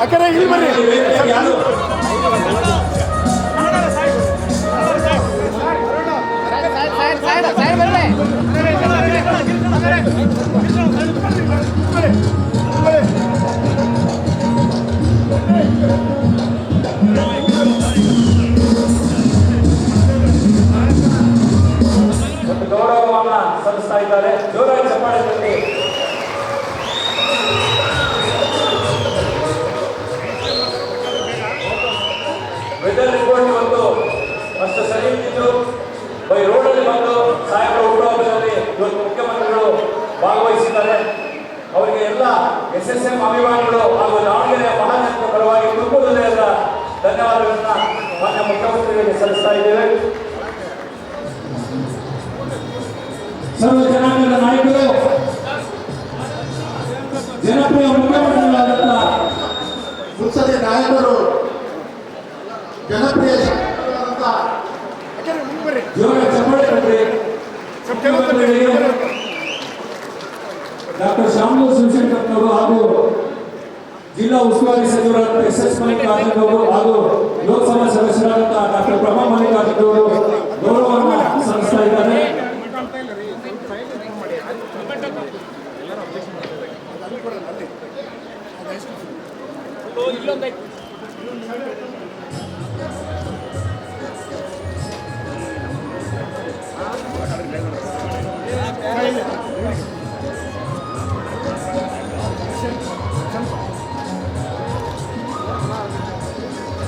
ಅಕ್ಕರೆ ಇಲ್ಲಿ ಬರ್ರಿ ವೇದಿಕೆಗೆ ಯಾರು ಒಂದು ಗೌರವವನ್ನ ಸಲ್ಲಿಸ್ತಾ ಇದ್ದಾರೆ. ಜೋರಾಗಿ ಚಪ್ಪಾಳೆಯಲ್ಲಿ ವೆದರ್ ರಿಪೋರ್ಟ್ ಬಂದು ಅಷ್ಟು ಸರಿ ಇದ್ದಿದ್ರು ಬೈ ರೋಡಲ್ಲಿ ಬಂದು ಸಾಹೇಬರ ಹುಟ್ಟುಹಬ್ಬದಲ್ಲಿ ಇವತ್ತು ಮುಖ್ಯಮಂತ್ರಿಗಳು ಭಾಗವಹಿಸಿದ್ದಾರೆ. ಅವರಿಗೆ ಎಲ್ಲ ಎಸ್ ಎಸ್ ಎಂ ಅಭಿಮಾನಿಗಳು ಹಾಗೂ ದಾವಣಗೆರೆಯ ಮಹಾನಗರ ಪರವಾಗಿ ಕುಟುಂಬದಲ್ಲೆಲ್ಲ ಧನ್ಯವಾದಗಳನ್ನ ಮಾನ್ಯ ಮುಖ್ಯಮಂತ್ರಿಗಳಿಗೆ ಸಲ್ಲಿಸ್ತಾ ಇದ್ದೇವೆ. ಸರ್ವ ಜನಾಂಗದ ನಾಯಕರು ಜನಪ್ರಿಯ ಮುಖ್ಯಮಂತ್ರಿಗಳಾದಂತಹ ಮುತ್ಸದಿ ನಾಯಕರು ಜನಪ್ರಿಯ ಡಾಕ್ಟರ್ ಶ್ಯಾಮೂರ್ ಶಿವಶಂಕರ್ನವರು ಹಾಗೂ ಜಿಲ್ಲಾ ಉಸ್ತುವಾರಿ ಸಚಿವರಾದ ಎಸ್ ಎಸ್ ಮಲ್ಲಿಕಾರ್ಜುನ್ ಅವರು ಹಾಗೂ ಲೋಕಸಭಾ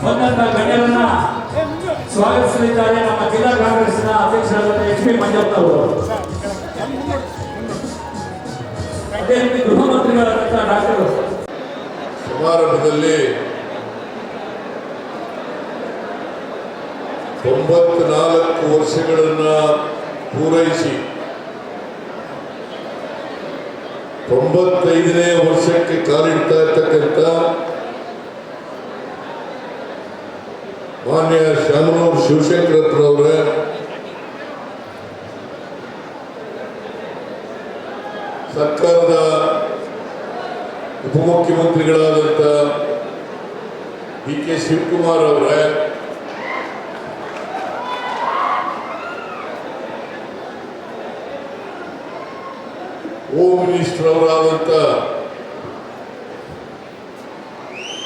ಬಂದಂತ ಗಣ್ಯರನ್ನ ಸ್ವಾಗತಿಸಲಿದ್ದಾರೆ. ನಮ್ಮ ಜಿಲ್ಲಾ ಕಾಂಗ್ರೆಸ್ನ ಅಧ್ಯಕ್ಷರಾದ ಎಚ್ ಪಿ ಮಂಜಪ್ಪ ಅವರು. ಅದೇ ರೀತಿ ಗೃಹ ಮಂತ್ರಿಗಳಾದಂತಹ ಡಾಕ್ಟರ್. ಸಮಾರಂಭದಲ್ಲಿ ತೊಂಬತ್ನಾಲ್ಕು ವರ್ಷಗಳನ್ನ ಪೂರೈಸಿ, ತೊಂಬತ್ತೈದನೇ ವರ್ಷಕ್ಕೆ ಕಾಲಿಡ್ತಾ ಇರ್ತಕ್ಕಂಥ ಮಾನ್ಯ ಶಾಮನೂರು ಅವರೇ ಸರ್ಕಾರದ ಉಪಮುಖ್ಯಮಂತ್ರಿಗಳಾದಂಥ ಡಿ ಕೆ ಶಿವಕುಮಾರ್ ಅವರೇ. ಹೋಮ್ ಮಿನಿಸ್ಟರ್ ಅವರಾದಂಥ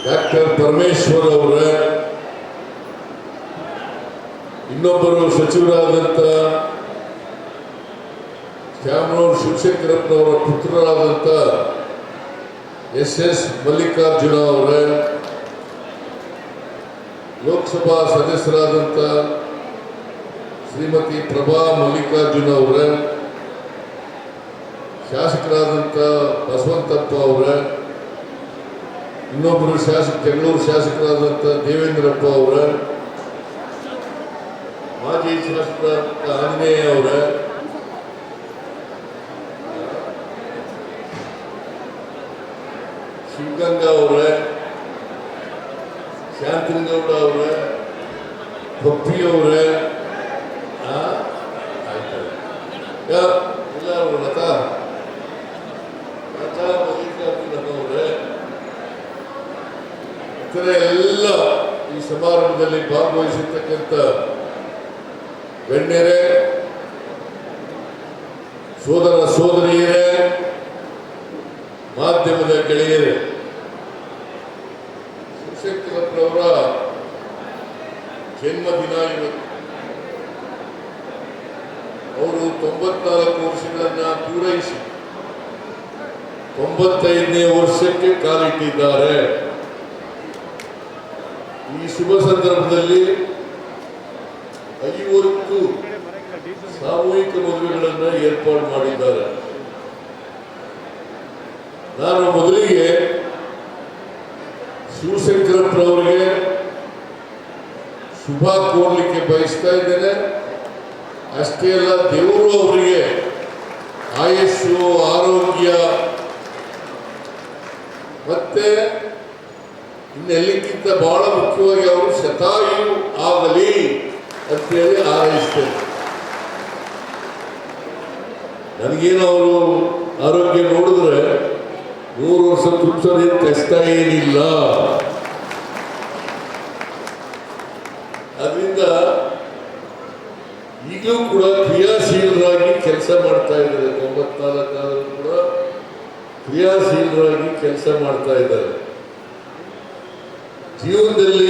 ಡಾಕ್ಟರ್ ಪರಮೇಶ್ವರ್ ಅವರ. ಇನ್ನೊಬ್ಬರು ಸಚಿವರಾದಂತ ಶ್ಯಾಮನೂರು ಶಿವಶಂಕರಪ್ಪನವರ ಪುತ್ರರಾದಂಥ ಎಸ್ ಎಸ್ ಮಲ್ಲಿಕಾರ್ಜುನ ಅವರ, ಲೋಕಸಭಾ ಸದಸ್ಯರಾದಂತ ಶ್ರೀಮತಿ ಪ್ರಭಾ ಮಲ್ಲಿಕಾರ್ಜುನ ಅವರ, ಶಾಸಕರಾದಂತ ಬಸವಂತಪ್ಪ ಅವರ, ಇನ್ನೊಬ್ಬರು ಶಾಸಕ ಬೆಂಗಳೂರು ಶಾಸಕರಾದಂತ ದೇವೇಂದ್ರಪ್ಪ ಅವರ ಮಾಜಿ ಶಾಸಕರಾದಂಥ ಆಂಜನೇಯ ಅವರ ಶಿವಗಂಗಾ ಅವರ ಶಾಂತನಗೌಡ ಅವರ ಅವರೇ ಇತರ ಎಲ್ಲ ಈ ಸಮಾರಂಭದಲ್ಲಿ ಭಾಗವಹಿಸಿರ್ತಕ್ಕಂಥ ಗಣ್ಯರೇ, ಸೋದರ ಸೋದರಿಯರೇ, ಮಾಧ್ಯಮದ ಗೆಳೆಯರೇ ಶಿವಶಕ್ತಿವರವರ ಜನ್ಮದಿನ ಇವತ್ತು. ಅವರು ತೊಂಬತ್ನಾಲ್ಕು ವರ್ಷಗಳನ್ನ ಪೂರೈಸಿ, ತೊಂಬತ್ತೈದನೇ ವರ್ಷಕ್ಕೆ ಕಾಲಿಟ್ಟಿದ್ದಾರೆ. ಈ ಶುಭ ಸಂದರ್ಭದಲ್ಲಿ ಐವತ್ತು ಸಾಮೂಹಿಕ ಮದುವೆಗಳನ್ನು ಏರ್ಪಾಡು ಮಾಡಿದ್ದಾರೆ. ನಾನು ಮೊದಲಿಗೆ ಶಿವಶಂಕರಪ್ಪನವರಿಗೆ ಶುಭ ಕೋರ್ಲಿಕ್ಕೆ ಬಯಸ್ತಾ ಇದ್ದೇನೆ. ಅಷ್ಟೇ ಅಲ್ಲ, ದೇವರು ಅವರಿಗೆ ಆಯಸ್ಸು, ಆರೋಗ್ಯ, ಮತ್ತೆ ಇನ್ನೆಲ್ಲಕ್ಕಿಂತ ಬಹಳ ಮುಖ್ಯವಾಗಿ ಅವರು ಶತಾಯು ಆಗಲಿ ಅಂತೇಳಿ ಹಾರೈಸ್ತೇನೆ ನನಗೇನು ಅವರು ಆರೋಗ್ಯ ನೋಡಿದ್ರೆ ಮೂರು ವರ್ಷ ತುಂಬಿಸೋದೇನು ಕಷ್ಟ ಏನಿಲ್ಲ. ಅದರಿಂದ ಈಗಲೂ ಕೂಡ ಕ್ರಿಯಾಶೀಲರಾಗಿ ಕೆಲಸ ಮಾಡ್ತಾ ಇದ್ದಾರೆ. ತೊಂಬತ್ನಾಲ್ಕಾದರೂ ಕೂಡ ಕ್ರಿಯಾಶೀಲರಾಗಿ ಕೆಲಸ ಮಾಡ್ತಾ ಇದ್ದಾರೆ. ಜೀವನದಲ್ಲಿ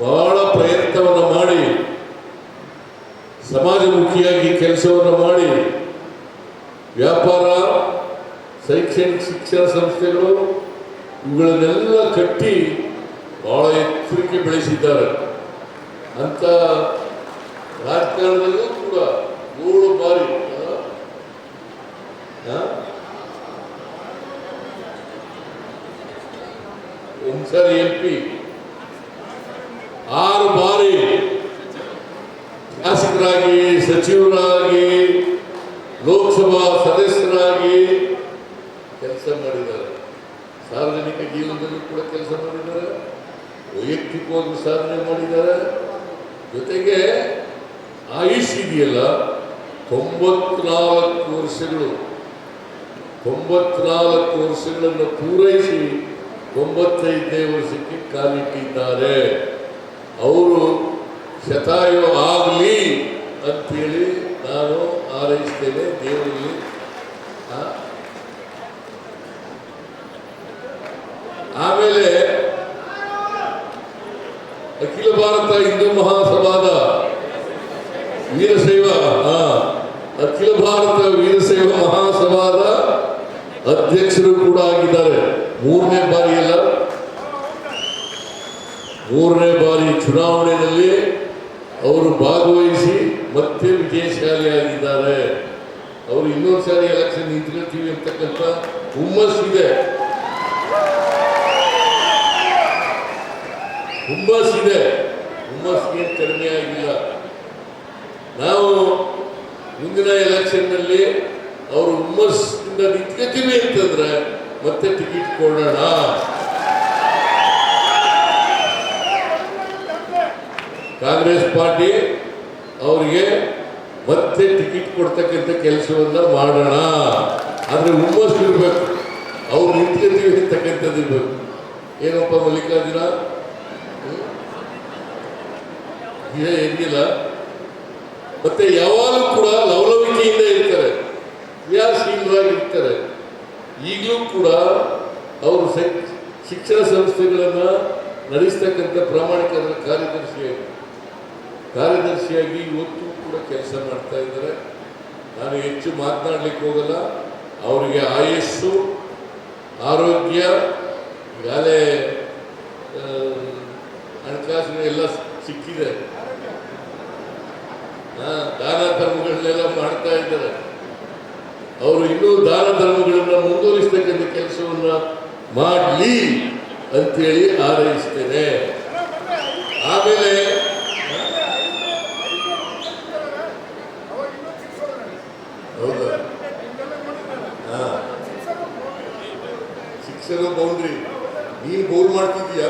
ಬಹಳ ಪ್ರಯತ್ನವನ್ನು ಮಾಡಿ, ಸಮಾಜಮುಖಿಯಾಗಿ ಕೆಲಸವನ್ನು ಮಾಡಿ, ವ್ಯಾಪಾರ, ಶೈಕ್ಷಣಿಕ ಶಿಕ್ಷಣ ಸಂಸ್ಥೆಗಳು ಇವುಗಳನ್ನೆಲ್ಲ ಕಟ್ಟಿ ಬಹಳ ಎತ್ತರಕ್ಕೆ ಬೆಳೆಸಿದ್ದಾರೆ ಅಂತ ರಾಜಕಾರಣದಲ್ಲೂ ಕೂಡ ಮೂರು ಬಾರಿ? ಒಂದ್ಸರಿ ಎಂ ಪಿ ಸಚಿವರಾಗಿ, ಲೋಕಸಭಾ ಸದಸ್ಯರಾಗಿ ಕೆಲಸ ಮಾಡಿದ್ದಾರೆ. ಸಾರ್ವಜನಿಕ ಜೀವನದಲ್ಲೂ ಕೂಡ ಕೆಲಸ ಮಾಡಿದ್ದಾರೆ. ವೈಯಕ್ತಿಕವಾಗಿ ಸಾಧನೆ ಮಾಡಿದ್ದಾರೆ. ಜೊತೆಗೆ ಆಯುಷ್ ಇದೆಯಲ್ಲ, ತೊಂಬತ್ನಾಲ್ಕು ವರ್ಷಗಳು, ತೊಂಬತ್ನಾಲ್ಕು ವರ್ಷಗಳನ್ನು ಪೂರೈಸಿ ತೊಂಬತ್ತೈದನೇ ವರ್ಷಕ್ಕೆ ಕಾಲಿಟ್ಟಿದ್ದಾರೆ. ಅವರು ಶತಾಯು ಆಗಲಿ ಅಂತೇಳಿ ನಾನು ಆರೈಸ್ತೇನೆ ದೇವರಲ್ಲಿ? ಆಮೇಲೆ ಅಖಿಲ ಭಾರತ ಹಿಂದೂ ಮಹಾಸಭಾದ ವೀರಶೈವ ಅಖಿಲ ಭಾರತ ವೀರಶೈವ ಮಹಾಸಭಾದ ಅಧ್ಯಕ್ಷರು ಕೂಡ ಆಗಿದ್ದಾರೆ. ಮೂರನೇ ಬಾರಿ ಅಲ್ಲ. ಮೂರನೇ ಬಾರಿ ಚುನಾವಣೆಯಲ್ಲಿ ಅವರು ಭಾಗವಹಿಸಿ ಮತ್ತೆ ವಿಜಯಶಾಲಿಯಾಗಿದ್ದಾರೆ ಅವರು ಇನ್ನೊಂದು ಸಾರಿ ಎಲೆಕ್ಷನ್ ನಿಂತ್ಕೊಳ್ತೀವಿ ಅಂತಕ್ಕಂಥ ಹುಮ್ಮಸ್ಸಿದೆ ಹುಮ್ಮಸ್ಸಿದೆ ಹುಮ್ಮಸ್ಸಿಗೆ ಕಡಿಮೆ ಆಗಿಲ್ಲ. ನಾವು ಮುಂದಿನ ಎಲೆಕ್ಷನ್ನಲ್ಲಿ ಅವರು ಹುಮ್ಮಸ್ಸಿಂದ ನಿಂತ್ಕೊತೀವಿ ಅಂತಂದ್ರೆ ಮತ್ತೆ ಟಿಕೆಟ್ ಕೊಡೋಣ. ಕಾಂಗ್ರೆಸ್ ಪಾರ್ಟಿ ಅವರಿಗೆ ಮತ್ತೆ ಟಿಕೆಟ್ ಕೊಡ್ತಕ್ಕಂಥ ಕೆಲಸವನ್ನ ಮಾಡೋಣ. ಆದರೆ ಹುಮ್ಮಸ್ಸು ಇರಬೇಕು. ಅವ್ರು ನಿಂತ್ಕೊಂತೀವಿ ಅಂತಕ್ಕಂಥದ್ದು ಇರಬೇಕು. ಏನಪ್ಪ ಮಲ್ಲಿಕಾರ್ಜುನ? ಏನಿಲ್ಲ. ಮತ್ತೆ ಯಾವಾಗಲೂ ಕೂಡ ಲವಲವಿಕೆಯಿಂದ ಇರ್ತಾರೆ. ಕ್ರಿಯಾಶೀಲರಾಗಿರ್ತಾರೆ ಈಗಲೂ ಕೂಡ ಅವರು ಶಿಕ್ಷಣ ಸಂಸ್ಥೆಗಳನ್ನು ನಡೆಸ್ತಕ್ಕಂಥ ಪ್ರಾಮಾಣಿಕ ಕಾರ್ಯದರ್ಶಿಯಾಗಿ ಕಾರ್ಯದರ್ಶಿಯಾಗಿ ಇವತ್ತು ಕೂಡ ಕೆಲಸ ಮಾಡ್ತಾ ಇದ್ದಾರೆ. ನಾನು ಹೆಚ್ಚು ಮಾತನಾಡಲಿಕ್ಕೆ ಹೋಗಲ್ಲ. ಅವರಿಗೆ ಆಯಸ್ಸು, ಆರೋಗ್ಯ, ಈಗಾಗಲೇ ಹಣಕಾಸಿನ ಎಲ್ಲ ಸಿಕ್ಕಿದೆ. ದಾನ ಧರ್ಮಗಳನ್ನೆಲ್ಲ ಮಾಡ್ತಾ ಇದ್ದಾರೆ. ಅವರು ಇನ್ನೂ ದಾನ ಧರ್ಮಗಳನ್ನ ಮುಂದುವರಿಸ್ತಕ್ಕಂಥ ಕೆಲಸವನ್ನು ಮಾಡಲಿ ಅಂತೇಳಿ ಹಾರೈಸ್ತೇನೆ ಆಮೇಲೆ ಹೌದಾ ಹಾ ಶಿಕ್ಷಣ ಬೌಂಡ್ರಿ ನೀನು ಬೌಲ್ ಮಾಡ್ತಿದ್ಯಾ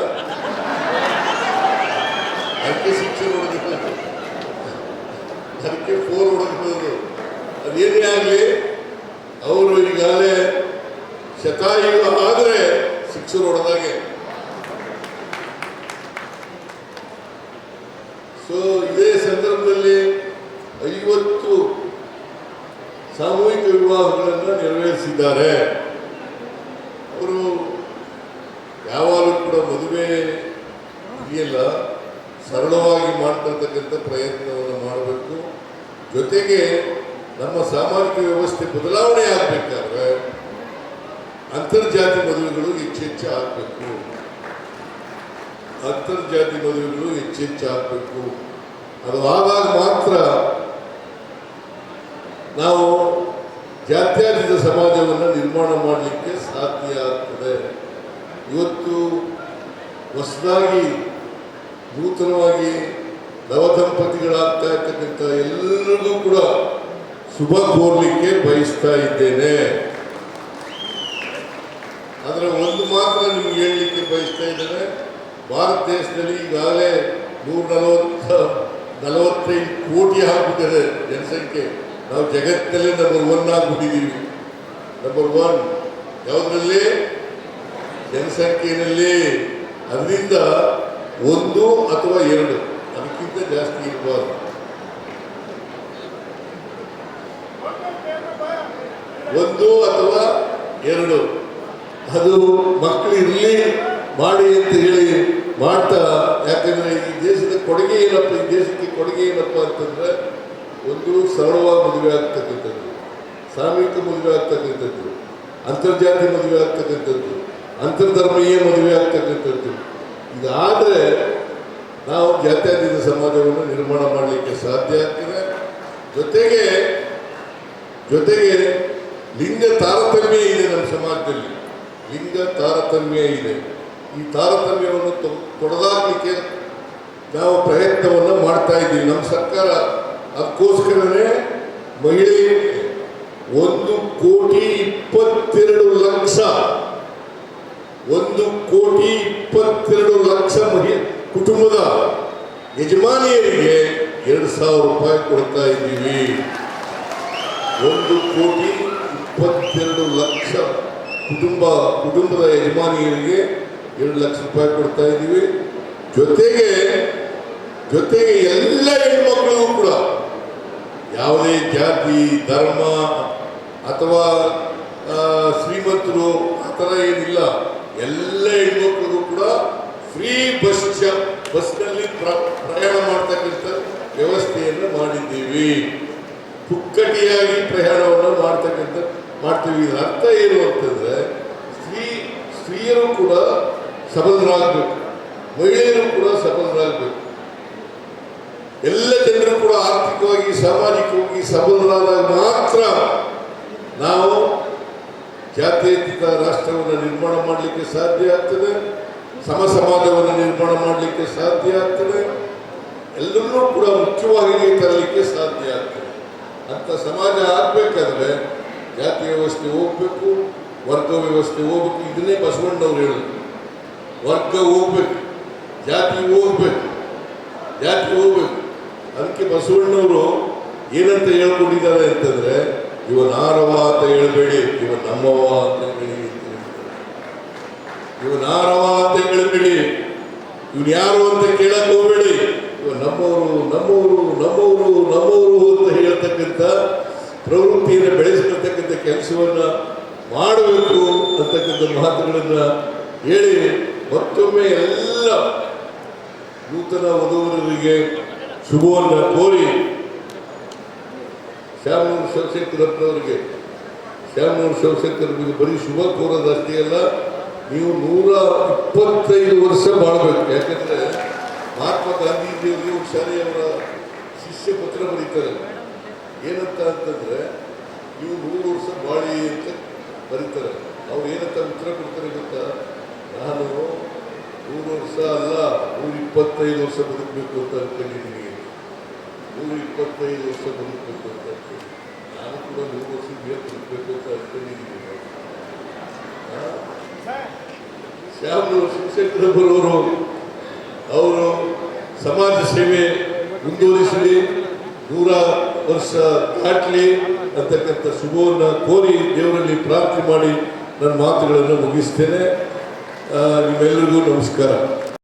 ಅದಕ್ಕೆ ಸಿಕ್ಸ್ ಹೊಡೆದಿಲ್ಲ ಅದಕ್ಕೆ ಫೋರ್ ಹೊಡೆದಿರೋದು ಅದೇನೇ ಆಗಲಿ, ಅವರು ಈಗಾಗಲೇ ಶತಾಯು ಆದರೆ ಸಿಕ್ಸ್ ಹೊಡೆದಾಗೆ ಸೊ ಇದೇ ಸಂದರ್ಭದಲ್ಲಿ ಐವತ್ತು ಸಾಮೂಹಿಕ ವಿವಾಹಗಳನ್ನು ನೆರವೇರಿಸಿದ್ದಾರೆ ಅವರು ಯಾವಾಗಲೂ ಕೂಡ ಮದುವೆ ಇದೆಯಲ್ಲ ಸರಳವಾಗಿ ಮಾಡ್ತಿರ್ತಕ್ಕಂಥ ಪ್ರಯತ್ನವನ್ನು ಮಾಡಬೇಕು ಜೊತೆಗೆ ನಮ್ಮ ಸಾಮಾಜಿಕ ವ್ಯವಸ್ಥೆ ಬದಲಾವಣೆ ಆಗಬೇಕಾದ್ರೆ ಅಂತರ್ಜಾತಿ ಮದುವೆಗಳು ಹೆಚ್ಚೆಚ್ಚು ಆಗಬೇಕು. ಅಂತರ್ಜಾತಿ ಮದುವೆಗಳು ಹೆಚ್ಚೆಚ್ಚು ಆಗಬೇಕು. ಅದು ಆದಾಗ ಮಾತ್ರ ನಾವು ಜಾತ್ಯಾತೀತ ಸಮಾಜವನ್ನು ನಿರ್ಮಾಣ ಮಾಡಲಿಕ್ಕೆ ಸಾಧ್ಯ ಆಗ್ತದೆ. ಇವತ್ತು ಹೊಸದಾಗಿ ನೂತನವಾಗಿ ನವದಂಪತಿಗಳಾಗ್ತಾ ಇರ್ತಕ್ಕಂಥ ಎಲ್ಲರಿಗೂ ಕೂಡ ಶುಭ ಕೋರ್ಲಿಕ್ಕೆ ಬಯಸ್ತಾ ಇದ್ದೇನೆ. ಆದರೆ ಒಂದು ಮಾತ್ರ ನಿಮ್ಗೆ ಹೇಳಲಿಕ್ಕೆ ಬಯಸ್ತಾ ಇದ್ದೇನೆ. ಭಾರತ ದೇಶದಲ್ಲಿ ಈಗಾಗಲೇ ನೂರ ನಲವತ್ತ ನಲವತ್ತೈದು ಕೋಟಿ ಆಗ್ಬಿಟ್ಟಿದೆ ಜನಸಂಖ್ಯೆ. ನಾವು ಜಗತ್ತಲ್ಲೇ ನಂಬರ್ ಒನ್ ಆಗ್ಬಿಟ್ಟಿದ್ದೀವಿ. ನಂಬರ್ ಒನ್ ಯಾವುದರಲ್ಲಿ? ಜನಸಂಖ್ಯೆಯಲ್ಲಿ. ಅದರಿಂದ ಒಂದು ಅಥವಾ ಎರಡು. ಅದಕ್ಕಿಂತ ಜಾಸ್ತಿ ಇರಬಾರ್ದು ಒಂದು ಅಥವಾ ಎರಡು. ಅದು ಮಕ್ಕಳು ಇರಲಿ, ಮಾಡಿ ಅಂತ ಹೇಳಿ ಮಾಡ್ತಾ, ಯಾಕಂದ್ರೆ ಈ ದೇಶದ ಕೊಡುಗೆ ಏನಪ್ಪ, ಈ ದೇಶಕ್ಕೆ ಕೊಡುಗೆ ಏನಪ್ಪ ಅಂತಂದ್ರೆ ಒಂದು ಸರಳವಾದ ಮದುವೆ ಆಗ್ತಕ್ಕಂಥದ್ದು, ಸಾಮೂಹಿಕ ಮದುವೆ ಆಗ್ತಕ್ಕಂಥದ್ದು ಅಂತರ್ಜಾತಿ ಮದುವೆ ಆಗ್ತಕ್ಕಂಥದ್ದು, ಅಂತರ್ಧರ್ಮೀಯ ಮದುವೆ ಆಗ್ತಕ್ಕಂಥದ್ದು. ಇದಾದರೆ ನಾವು ಜಾತ್ಯತೀತ ಸಮಾಜವನ್ನು ನಿರ್ಮಾಣ ಮಾಡಲಿಕ್ಕೆ ಸಾಧ್ಯ ಆಗ್ತದೆ. ಜೊತೆಗೆ ಜೊತೆಗೆ ಲಿಂಗ ತಾರತಮ್ಯ ಇದೆ ನಮ್ಮ ಸಮಾಜದಲ್ಲಿ. ಲಿಂಗ ತಾರತಮ್ಯ ಇದೆ. ಈ ತಾರತಮ್ಯವನ್ನು ತೊ- ಯಾವ ನಾವು ಪ್ರಯತ್ನವನ್ನು ಮಾಡ್ತಾ ಇದ್ದೀವಿ. ನಮ್ಮ ಸರ್ಕಾರ ಅದಕ್ಕೋಸ್ಕರನೇ ಮಹಿಳೆಯರಿಗೆ ಒಂದು ಕೋಟಿ ಇಪ್ಪತ್ತೆರಡು ಲಕ್ಷ, ಒಂದು ಕೋಟಿ ಕುಟುಂಬದ ಯಜಮಾನಿಯರಿಗೆ ಎರಡು ಸಾವಿರ ರೂಪಾಯಿ ಕೊಡ್ತಾ ಇದ್ದೀವಿ. ಒಂದು ಕೋಟಿ ಇಪ್ಪತ್ತೆರಡು ಲಕ್ಷ ಕುಟುಂಬ, ಕುಟುಂಬದ ಯಜಮಾನಿಯರಿಗೆ ಎರಡು ಲಕ್ಷ ರೂಪಾಯಿ ಕೊಡ್ತಾ ಇದ್ದೀವಿ. ಜೊತೆಗೆ ಜೊತೆಗೆ ಎಲ್ಲ ಹೆಣ್ಮಕ್ಳಿಗೂ ಕೂಡ ಯಾವುದೇ ಜಾತಿ, ಧರ್ಮ ಅಥವಾ ಶ್ರೀಮಂತರು ಆ ಥರ ಏನಿಲ್ಲ. ಎಲ್ಲ ಫ್ರೀ ಬಸ್ ಬಸ್ನಲ್ಲಿ ಪ್ರ- ಪ್ರಯಾಣ ಮಾಡ್ತಕ್ಕಂಥ ವ್ಯವಸ್ಥೆಯನ್ನು ಮಾಡಿದ್ದೀವಿ. ಪುಕ್ಕಟಿಯಾಗಿ ಪ್ರಯಾಣವನ್ನು ಮಾಡ್ತಕ್ಕಂಥ, ಮಾಡ್ತೀವಿ. ಇದರ ಅರ್ಥ ಏನು ಅಂತಂದ್ರೆ, ಸ್ತ್ರೀ, ಸ್ತ್ರೀಯರು ಕೂಡ ಸಬಲರಾಗಬೇಕು. ಮಹಿಳೆಯರು ಕೂಡ ಸಬಲರಾಗಬೇಕು. ಎಲ್ಲ ಜನರು ಕೂಡ ಆರ್ಥಿಕವಾಗಿ, ಸಾಮಾಜಿಕವಾಗಿ ಸಬಲರಾದಾಗ ಮಾತ್ರ ನಾವು ಜಾತ್ಯತೀತ ರಾಷ್ಟ್ರವನ್ನು ನಿರ್ಮಾಣ ಮಾಡಲಿಕ್ಕೆ ಸಾಧ್ಯ ಆಗ್ತದೆ. ಸಮ ಸಮಾಜವನ್ನು ನಿರ್ಮಾಣ ಮಾಡಲಿಕ್ಕೆ ಸಾಧ್ಯ ಆಗ್ತದೆ. ಎಲ್ಲರನ್ನೂ ಕೂಡ ಮುಖ್ಯವಾಗಿ ತರಲಿಕ್ಕೆ ಸಾಧ್ಯ ಆಗ್ತದೆ. ಅಂತ ಸಮಾಜ ಆಗಬೇಕಾದ್ರೆ ಜಾತಿ ವ್ಯವಸ್ಥೆ ಹೋಗ್ಬೇಕು, ವರ್ಗ ವ್ಯವಸ್ಥೆ ಹೋಗ್ಬೇಕು. ಇದನ್ನೇ ಬಸವಣ್ಣವ್ರು ಹೇಳಿದ್ರು. ವರ್ಗ ಹೋಗ್ಬೇಕು, ಜಾತಿ ಹೋಗ್ಬೇಕು ಜಾತಿ ಹೋಗ್ಬೇಕು. ಅದಕ್ಕೆ ಬಸವಣ್ಣವರು ಏನಂತ ಹೇಳ್ಕೊಂಡಿದ್ದಾರೆ ಅಂತಂದ್ರೆ, ಇವ ನಾರವ ಅಂತ ಹೇಳಬೇಡಿ, ಇವ ನಮ್ಮವ ಅಂತ ಹೇಳಿ ಅಂತ ಹೇಳ್ತಾರೆ. ಇವನ್ ಆರವ ಅಂತ ಹೇಳ್ಬೇಡಿ ಇವನ್ ಯಾರು ಅಂತ ಕೇಳಕ್ ಹೋಗ್ಬೇಡಿ. ನಮ್ಮವರು ನಮ್ಮವರು ನಮ್ಮವರು ನಮ್ಮವರು ಅಂತ ಹೇಳ್ತಕ್ಕಂಥ ಪ್ರವೃತ್ತಿಯನ್ನು ಬೆಳೆಸಿರ್ತಕ್ಕಂಥ ಕೆಲಸವನ್ನ ಮಾಡಬೇಕು ಅಂತಕ್ಕಂಥ ಮಾತುಗಳನ್ನ ಹೇಳಿ ಮತ್ತೊಮ್ಮೆ ಎಲ್ಲ ನೂತನ ವಧುವರರಿಗೆ ಶುಭವನ್ನು ಕೋರಿ ಶ್ಯಾಮನೂರು ಶಿವಶಂಕರಪ್ಪನವರಿಗೆ. ಶ್ಯಾಮನೂರು ಶಿವಶಂಕರರಿಗೆ ಬರೀ ಶುಭ ಕೋರೋದಷ್ಟೇ ಅಲ್ಲ ನೀವು ನೂರ ಇಪ್ಪತ್ತೈದು ವರ್ಷ ಬಾಳ್ಬೇಕು. ಯಾಕಂದ್ರೆ ಮಹಾತ್ಮ ಗಾಂಧೀಜಿಯವರಿಗೆ ಹುಷಾರಿಯವರ ಶಿಷ್ಯ ಪತ್ರ ಬರೀತಾರೆ. ಏನಂತ ಅಂತಂದ್ರೆ, ನೀವು ನೂರು ವರ್ಷ ಬಾಳಿ ಅಂತ ಬರೀತಾರೆ. ಅವ್ರು ಏನಂತ ಉತ್ತರ ಕೊಡ್ತಾರೆ ಗೊತ್ತಾ? ನಾನು ನೂರು ವರ್ಷ ಅಲ್ಲ, ನೂರ ಇಪ್ಪತ್ತೈದು ವರ್ಷ ಬದುಕಬೇಕು ಅಂತ ಅನ್ಕೊಂಡಿದ್ದೀನಿ. ನೂರ ಇಪ್ಪತ್ತೈದು ವರ್ಷ ಬದುಕಬೇಕು ಅಂತ ನಾನು ಕೂಡ ನೂರು ವರ್ಷ ಬೇಕು ಬದುಕಬೇಕು ಅಂತ ಅನ್ಕೊಂಡಿದ್ದೀನಿ. ಆ? ಶಿವಶಂಕರ ಅವರು ಸಮಾಜ ಸೇವೆ ಮುಂದುವರಿಸಲಿ, ನೂರ ವರ್ಷ ದಾಟಲಿ ಅಂತಕ್ಕಂಥ ಶುಭವನ್ನು ಕೋರಿ ದೇವರಲ್ಲಿ ಪ್ರಾರ್ಥನೆ ಮಾಡಿ ನನ್ನ ಮಾತುಗಳನ್ನು ಮುಗಿಸ್ತೇನೆ ನಿಮ್ಮೆಲ್ಲರಿಗೂ ನಮಸ್ಕಾರ